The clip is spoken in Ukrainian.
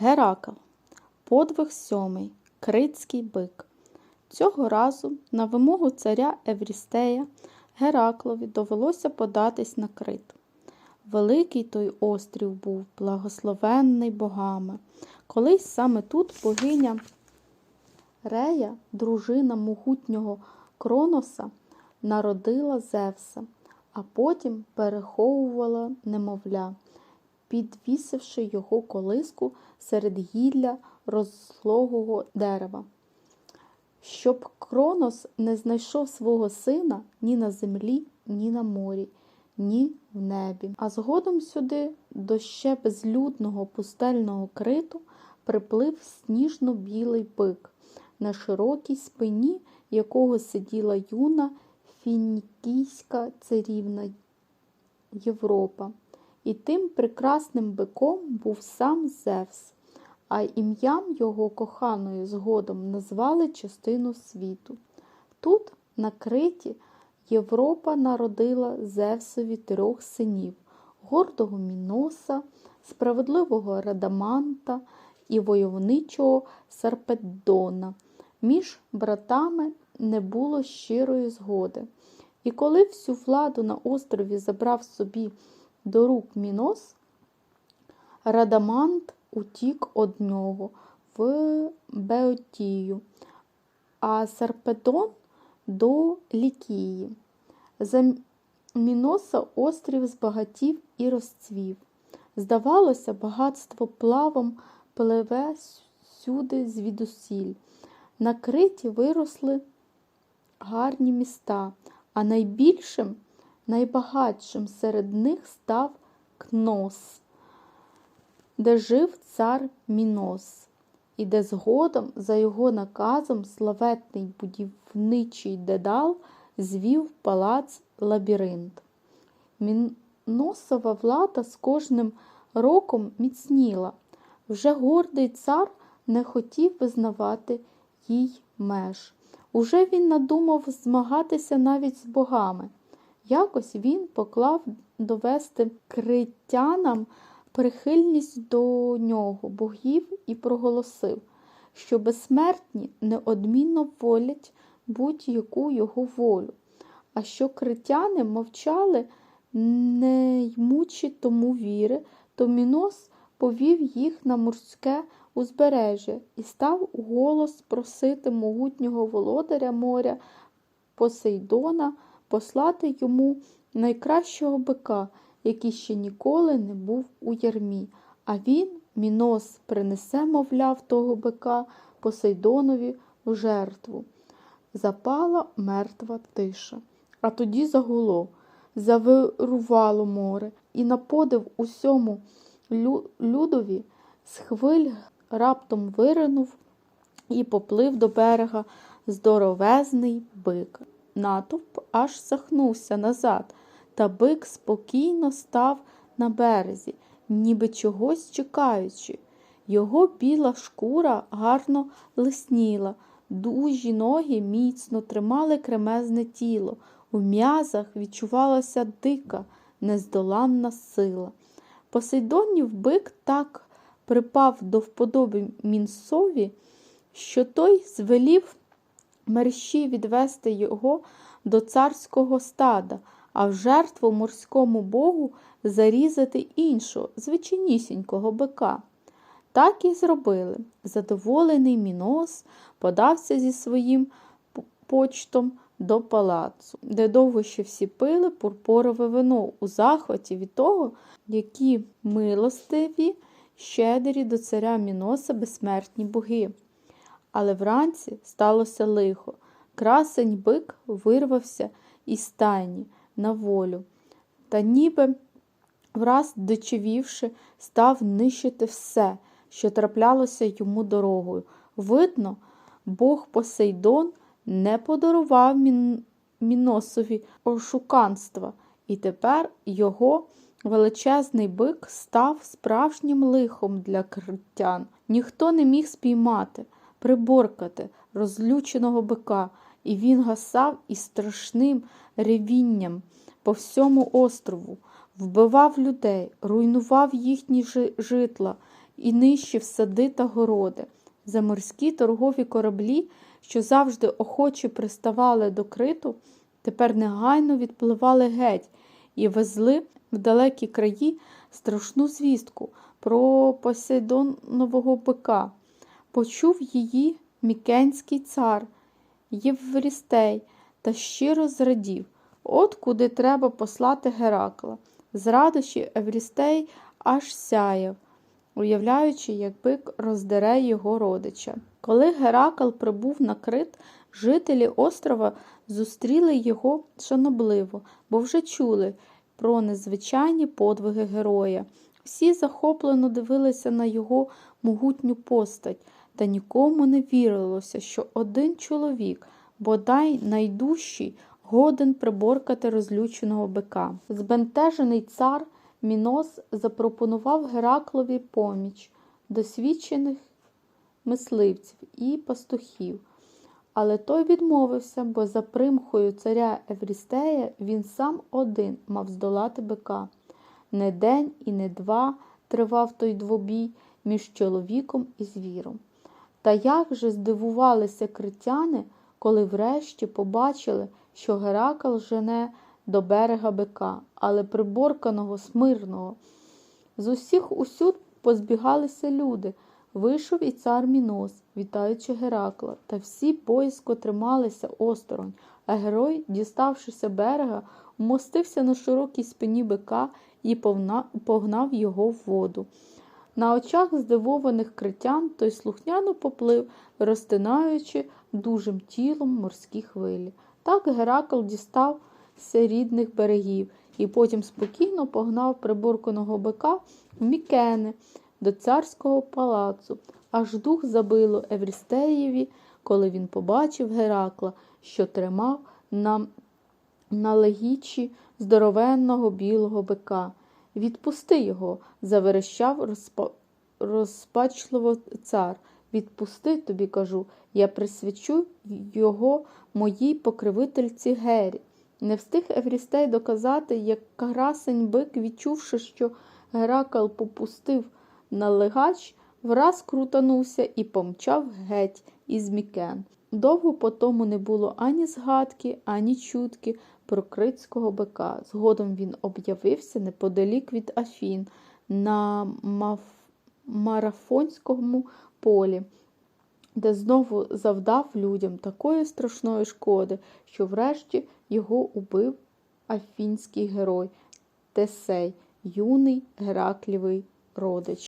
Геракл. Подвиг сьомий. Критський бик. Цього разу на вимогу царя Еврістея Гераклові довелося податись на Крит. Великий той острів був, благословенний богами. Колись саме тут богиня Рея, дружина могутнього Кроноса, народила Зевса, а потім переховувала немовля, підвісивши його колиску серед гілля розлогого дерева. Щоб Кронос не знайшов свого сина ні на землі, ні на морі, ні в небі. А згодом сюди, до ще безлюдного пустельного криту, приплив сніжно-білий бик, на широкій спині якого сиділа юна фінікійська царівна Європа. І тим прекрасним биком був сам Зевс, а ім'ям його коханої згодом назвали частину світу. Тут, на Криті, Європа народила Зевсові трьох синів гордого Міноса, справедливого Радаманта і войовничого Сарпеддона. Між братами не було щирої згоди. І коли всю владу на острові забрав собі до рук Мінос, Радамант утік од нього в Беотію, а Сарпедон до Лікії. За Міноса острів збагатів і розцвів. Здавалося, багатство плавом пливе сюди звідусіль. На Криті виросли гарні міста, а найбільшим, найбагатшим серед них став Кнос, де жив цар Мінос, і де згодом, за його наказом, славетний будівничий дедал звів палац лабіринт. Міносова влада з кожним роком міцніла. Вже гордий цар не хотів визнавати їй меж. Уже він надумав змагатися навіть з богами. Якось він поклав довести критянам прихильність до нього, богів, і проголосив, що безсмертні неодмінно волять будь-яку його волю, а що критяни мовчали, не ймучи тому віри, то Мінос повів їх на морське узбережжя і став голос просити могутнього володаря моря Посейдона послати йому найкращого бика, який ще ніколи не був у ярмі. А він, Мінос, принесе, мовляв, того бика Посейдонові в жертву. Запала мертва тиша. А тоді загуло, завирувало море, і на подив усьому людові з хвиль раптом виринув і поплив до берега здоровезний бик. Натовп аж сахнувся назад, та бик спокійно став на березі, ніби чогось чекаючи. Його біла шкура гарно лисніла, дужі ноги міцно тримали кремезне тіло, у м'язах відчувалася дика, нездоланна сила. Посейдонів бик так припав до вподоби мінсові, що той звелів мерщі відвести його до царського стада, а в жертву морському богу зарізати іншого, звичайнісінького бика. Так і зробили. Задоволений мінос подався зі своїм почтом до палацу, де довго ще всі пили пурпурове вино у захваті від того, які милостиві щедрі до царя Міноса безсмертні боги. Але вранці сталося лихо. Красень бик вирвався із стайні на волю, та ніби враз дочевівши, став нищити все, що траплялося йому дорогою. Видно, бог Посейдон не подарував Мін... Міносові ошуканства, і тепер його величезний бик став справжнім лихом для критян. Ніхто не міг спіймати, приборкати розлюченого бика, і він гасав із страшним ревінням по всьому острову, вбивав людей, руйнував їхні житла і нищив сади та городи. Заморські торгові кораблі, що завжди охоче приставали до криту, тепер негайно відпливали геть і везли в далекі краї страшну звістку про Посейдонового бика. Почув її мікенський цар Єврістей та щиро зрадів. От куди треба послати Геракла. З радощі Еврістей аж сяяв, уявляючи, як бик роздере його родича. Коли Геракл прибув на крит, жителі острова зустріли його шанобливо, бо вже чули про незвичайні подвиги героя. Всі захоплено дивилися на його могутню постать, та нікому не вірилося, що один чоловік, бодай найдужчий, годен приборкати розлюченого бика. Збентежений цар Мінос запропонував Гераклові поміч досвідчених мисливців і пастухів. Але той відмовився, бо за примхою царя Еврістея він сам один мав здолати бика. Не день і не два тривав той двобій між чоловіком і звіром. Та як же здивувалися критяни, коли врешті побачили, що Геракл жене до берега бика, але приборканого, смирного. З усіх усюд позбігалися люди. Вийшов і цар Мінос, вітаючи Геракла, та всі боязко трималися осторонь, а герой, діставшися берега, вмостився на широкій спині бика і погнав його в воду. На очах здивованих критян той слухняно поплив, розтинаючи дужим тілом морські хвилі. Так Геракл дістався рідних берегів і потім спокійно погнав приборканого бика в Мікени до царського палацу. Аж дух забило Еврістеєві, коли він побачив Геракла, що тримав на, на легічі здоровенного білого бика. Відпусти його, заверещав розпа... розпачливо цар. Відпусти, тобі кажу, я присвячу його моїй покривительці Гері. Не встиг Еврістей доказати, як красень бик, відчувши, що Геракл попустив на легач, враз крутанувся і помчав геть із Мікен. Довго по тому не було ані згадки, ані чутки про критського бика. Згодом він об'явився неподалік від Афін на Мав... марафонському полі, де знову завдав людям такої страшної шкоди, що врешті його убив афінський герой Тесей, юний Гераклівий родич.